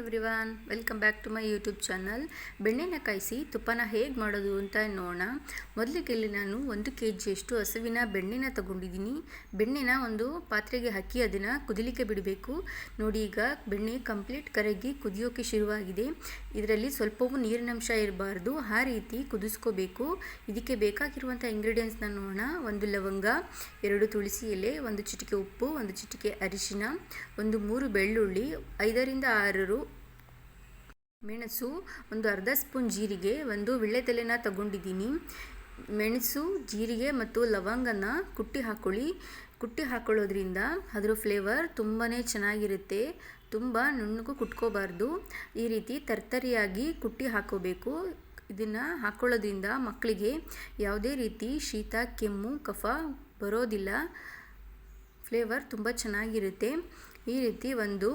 Everyone, welcome back to my YouTube channel. ಬೆಣ್ಣೆನ ಕಾಯಿಸಿ ತುಪ್ಪನ ಹೇಗೆ ಮಾಡೋದು ಅಂತ ನೋಡೋಣ. ಮೊದಲಿಗೆ ಇಲ್ಲಿ ನಾನು ಒಂದು ಕೆ ಜಿಯಷ್ಟು ಹಸುವಿನ ಬೆಣ್ಣೆನ ತಗೊಂಡಿದ್ದೀನಿ. ಬೆಣ್ಣೆನ ಒಂದು ಪಾತ್ರೆಗೆ ಹಾಕಿ ಅದನ್ನು ಕುದಿಲಿಕ್ಕೆ ಬಿಡಬೇಕು. ನೋಡಿ, ಈಗ ಬೆಣ್ಣೆ ಕಂಪ್ಲೀಟ್ ಕರಗಿ ಕುದಿಯೋಕೆ ಶುರುವಾಗಿದೆ. ಇದರಲ್ಲಿ ಸ್ವಲ್ಪವೂ ನೀರಿನಂಶ ಇರಬಾರ್ದು. ಆ ರೀತಿ ಕುದಿಸ್ಕೋಬೇಕು. ಇದಕ್ಕೆ ಬೇಕಾಗಿರುವಂಥ ಇಂಗ್ರೀಡಿಯೆಂಟ್ಸ್ನ ನೋಡೋಣ. ಒಂದು ಲವಂಗ, ಎರಡು ತುಳಸಿ ಎಲೆ, ಒಂದು ಚಿಟಿಕೆ ಉಪ್ಪು, ಒಂದು ಚಿಟಿಕೆ ಅರಿಶಿನ, ಒಂದು ಮೂರು ಬೆಳ್ಳುಳ್ಳಿ, ಐದರಿಂದ ಆರು ಮೆಣಸು ಒಂದು ಅರ್ಧ ಸ್ಪೂನ್ ಜೀರಿಗೆ, ಒಂದು ವಿಳ್ಳೆದೆಲೆನ ತಗೊಂಡಿದ್ದೀನಿ. ಮೆಣಸು, ಜೀರಿಗೆ ಮತ್ತು ಲವಂಗನ ಕುಟ್ಟಿ ಹಾಕೊಳ್ಳಿ. ಕುಟ್ಟಿ ಹಾಕೊಳ್ಳೋದ್ರಿಂದ ಅದರ ಫ್ಲೇವರ್ ತುಂಬಾ ಚೆನ್ನಾಗಿರುತ್ತೆ. ತುಂಬ ನುಣ್ಣಗೂ ಕುಟ್ಕೋಬಾರ್ದು. ಈ ರೀತಿ ತರ್ತರಿಯಾಗಿ ಕುಟ್ಟಿ ಹಾಕೋಬೇಕು. ಇದನ್ನು ಹಾಕೊಳ್ಳೋದ್ರಿಂದ ಮಕ್ಕಳಿಗೆ ಯಾವುದೇ ರೀತಿ ಶೀತ, ಕೆಮ್ಮು, ಕಫ ಬರೋದಿಲ್ಲ. ಫ್ಲೇವರ್ ತುಂಬ ಚೆನ್ನಾಗಿರುತ್ತೆ. ಈ ರೀತಿ ಒಂದು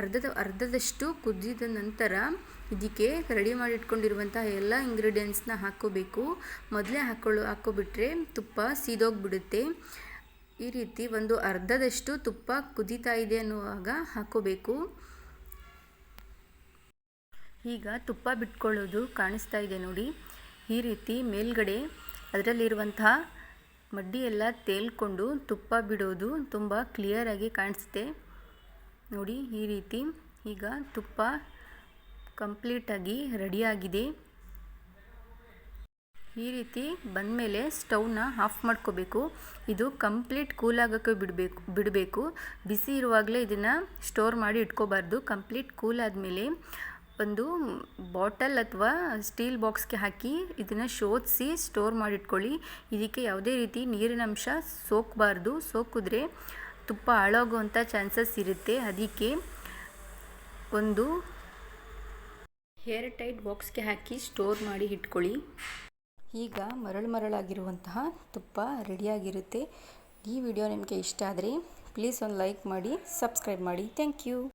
ಅರ್ಧದ, ಅರ್ಧದಷ್ಟು ಕುದಿದ ನಂತರ ಇದಕ್ಕೆ ರೆಡಿ ಮಾಡಿ ಇಟ್ಕೊಂಡಿರುವಂಥ ಎಲ್ಲ ಇಂಗ್ರೀಡಿಯೆಂಟ್ಸ್ನ ಹಾಕೋಬೇಕು ಮೊದಲೇ ಹಾಕೊಳ್ಳೋ, ಹಾಕ್ಕೊಬಿಟ್ರೆ ತುಪ್ಪ ಸೀದೋಗಿಬಿಡುತ್ತೆ. ಈ ರೀತಿ ಒಂದು ಅರ್ಧದಷ್ಟು ತುಪ್ಪ ಕುದೀತಾ ಇದೆ ಅನ್ನುವಾಗ ಹಾಕೋಬೇಕು ಈಗ ತುಪ್ಪ ಬಿಟ್ಕೊಳ್ಳೋದು ಕಾಣಿಸ್ತಾ ಇದೆ ನೋಡಿ. ಈ ರೀತಿ ಮೇಲ್ಗಡೆ ಅದರಲ್ಲಿರುವಂತಹ ಮಡ್ಡಿಯೆಲ್ಲ ತೇಲ್ಕೊಂಡು ತುಪ್ಪ ಬಿಡೋದು ತುಂಬ ಕ್ಲಿಯರಾಗಿ ಕಾಣಿಸುತ್ತೆ. ನೋಡಿ, ಈ ರೀತಿ ಈಗ ತುಪ್ಪ ಕಂಪ್ಲೀಟಾಗಿ ರೆಡಿಯಾಗಿದೆ. ಈ ರೀತಿ ಬಂದಮೇಲೆ ಸ್ಟೌವ್ನ ಆಫ್ ಮಾಡ್ಕೋಬೇಕು. ಇದು ಕಂಪ್ಲೀಟ್ ಕೂಲ್ ಆಗೋಕ್ಕೆ ಬಿಡಬೇಕು ಬಿಡಬೇಕು. ಬಿಸಿ ಇರುವಾಗಲೇ ಇದನ್ನು ಸ್ಟೋರ್ ಮಾಡಿ ಇಟ್ಕೋಬಾರ್ದು. ಕಂಪ್ಲೀಟ್ ಕೂಲ್ ಆದಮೇಲೆ ಒಂದು ಬಾಟಲ್ ಅಥವಾ ಸ್ಟೀಲ್ ಬಾಕ್ಸ್ಗೆ ಹಾಕಿ ಇದನ್ನು ಶೋಧಿಸಿ ಸ್ಟೋರ್ ಮಾಡಿಟ್ಕೊಳ್ಳಿ. ಇದಕ್ಕೆ ಯಾವುದೇ ರೀತಿ ನೀರಿನಂಶ ಸೋಕಬಾರ್ದು. ಸೋಕಿದ್ರೆ ತುಪ್ಪ ಹಾಳಾಗುವಂಥ ಚಾನ್ಸಸ್ ಇರುತ್ತೆ. ಅದಕ್ಕೆ ಒಂದು ಹೇರ್ ಟೈಟ್ ಬಾಕ್ಸ್ಗೆ ಹಾಕಿ ಸ್ಟೋರ್ ಮಾಡಿ ಇಟ್ಕೊಳ್ಳಿ. ಈಗ ಮರಳು ಮರಳಾಗಿರುವಂತಹ ತುಪ್ಪ ರೆಡಿಯಾಗಿರುತ್ತೆ. ಈ ವಿಡಿಯೋ ನಿಮಗೆ ಇಷ್ಟ ಆದರೆ ಪ್ಲೀಸ್ ಒಂದು ಲೈಕ್ ಮಾಡಿ ಸಬ್ಸ್ಕ್ರೈಬ್ ಮಾಡಿ. Thank you